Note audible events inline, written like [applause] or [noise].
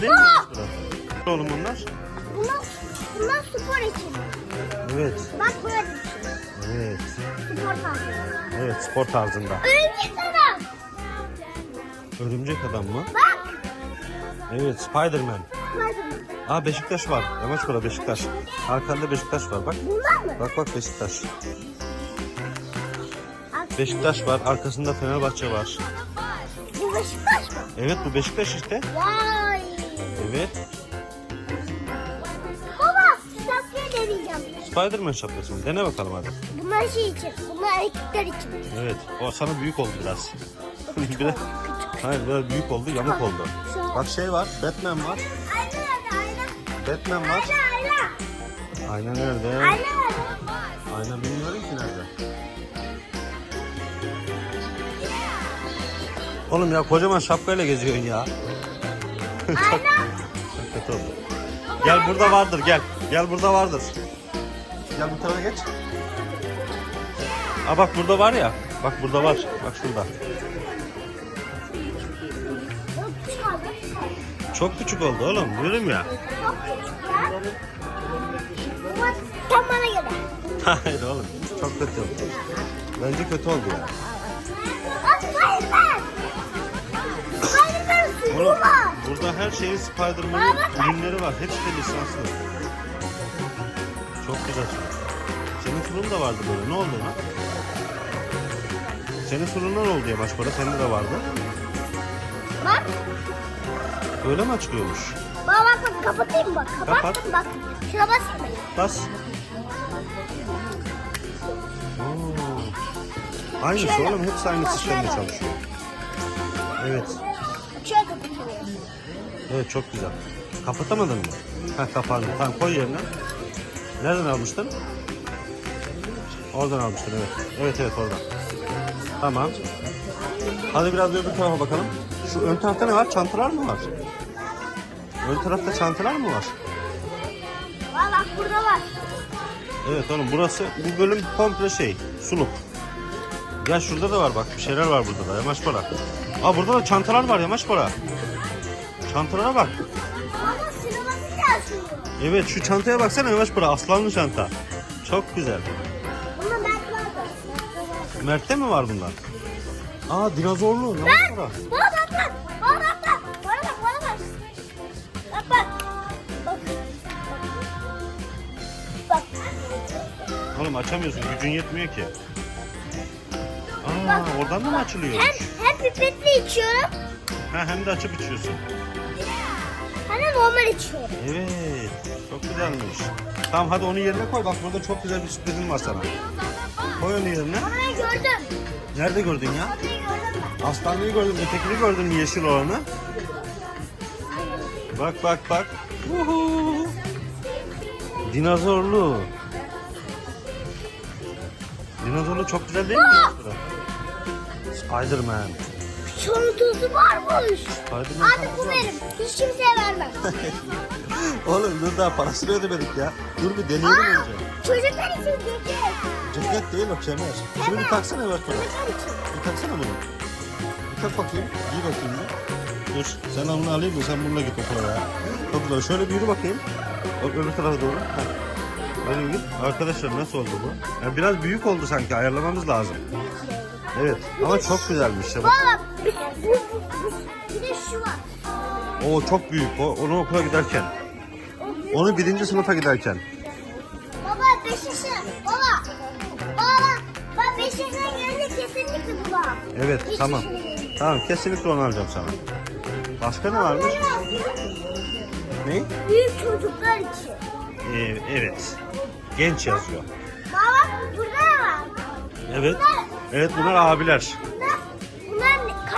değil mi? Ne oğlum bunlar? Bunlar, bunlar spor için. Evet. Bak böyle düşün. Evet. Spor tarzı. Evet spor tarzında. Örümcek adam. Örümcek adam mı? Bak. Evet Spiderman. Spiderman. Aa Beşiktaş var. Yamaç Kora Beşiktaş. Arkanda Beşiktaş var bak. Bunlar mı? Bak bak Beşiktaş. Beşiktaş var. Arkasında Fenerbahçe var. Bu Beşiktaş mı? Evet bu Beşiktaş işte. Vay. Evet. Baba şapkayı deneyeceğim. Spiderman şapkası mı? Dene bakalım hadi. Bunlar şey için. Bunlar erkekler için. Evet. O sana büyük oldu biraz. [laughs] biraz Hayır biraz büyük oldu, yamuk oldu. Bak şey var, Batman var. Ayna nerede ayna? Batman var. Ayna ayna. Ayna nerede? Ayna nerede? Ayna bilmiyorum ki nerede. Oğlum ya kocaman şapkayla geziyorsun ya. Ayna. Çok kötü oldu. Gel burada vardır gel. Gel burada vardır. Gel bu tarafa geç. Aa bak burada var ya. Bak burada var. Bak şurada. Çok küçük oldu oğlum. Diyorum ya. Çok küçük ya. Tam bana göre. Hayır oğlum. Çok kötü oldu. Bence kötü oldu ya. Bak Spiderman. Spiderman suyu Oğlum. Burada her şeyin Spider-Man'in ürünleri var. Hepsi de lisanslı. Çok güzel. Senin fırın da vardı böyle. Ne oldu lan? Senin fırından oldu ya başpada. Sende de vardı. Bak. Böyle mi açılıyormuş? Bak bak kapatayım bak. Kapat. Kapattım bak. Şuna basayım mı? Bas. Oo. Aynısı Şöyle. oğlum. Hepsi aynı Bak, sistemde şöyle. çalışıyor. Evet. Şöyle kapatıyorum. Evet çok güzel. Kapatamadın mı? Ha kapandı. Tamam koy yerine. Nereden almıştın? Oradan almıştın evet. Evet evet oradan. Tamam. Hadi biraz da öbür tarafa bakalım. Şu ön tarafta ne var? Çantalar mı var? Ön tarafta çantalar mı var? Bak bak burada var. Evet oğlum burası bu bölüm komple şey suluk. Ya şurada da var bak bir şeyler var burada da yamaç para. Aa burada da çantalar var yamaç para. Çantalara bak. Sineması. Evet şu çantaya baksana yamaç para aslanlı çanta. Çok güzel. Ben vardı. Mert'te mi var bunlar? Aa dinozorlu Ben. para. Bana bak bak. Bana bak bak. Bana bak bana bak. Bak bak. Bak. Bak. Oğlum açamıyorsun gücün yetmiyor ki. Aa oradan da mı açılıyor? Hem, hem pipetle içiyorum Ha hem de açıp içiyorsun. De normal içiyorum. Evet çok güzelmiş. Tamam hadi onu yerine koy bak burada çok güzel bir sürprizim var sana. Koy onu yerine. Onu ben gördüm. Nerede gördün ya? Onu gördüm ben. Aslanlıyı gördüm, ötekini gördün mü yeşil olanı? Bak bak bak. Uhu. Dinozorlu. Dinozorlu çok güzel değil mi? Spiderman. Çantası varmış. Spiderman Abi bu benim. Hiç kimseye vermem. [laughs] Oğlum dur daha parasını ödemedik ya. Dur bir deneyelim Aa, önce. çocuklar için ceket. Ceket değil o kemer. Şunu bir taksana ver bana. Çocuklar için. Bir taksana bunu. Bir tak bakayım. Giy bakayım bir. Dur sen onu alayım mı? Sen bununla git okula ya. Güzel. Şöyle bir yürü bakayım. Bak öbür tarafa doğru. Heh. Böyle git. Arkadaşlar nasıl oldu bu? Yani biraz büyük oldu sanki. Ayarlamamız lazım. Evet. Ama çok güzelmiş. Ya. Baba bir, bu, bu, bir de şu var. O çok büyük. O, onu okula giderken. Onu birinci sınıfa giderken. Baba 5 yaşına. Baba. Baba. 5 yaşına gelince kesinlikle bu var. Evet Beş tamam. gelince. Tamam kesinlikle onu alacağım sana. Başka ne varmış? Ne? Büyük çocuklar için. Ee, evet. Genç yazıyor. Baba burada da var. Evet. Evet bunlar abiler.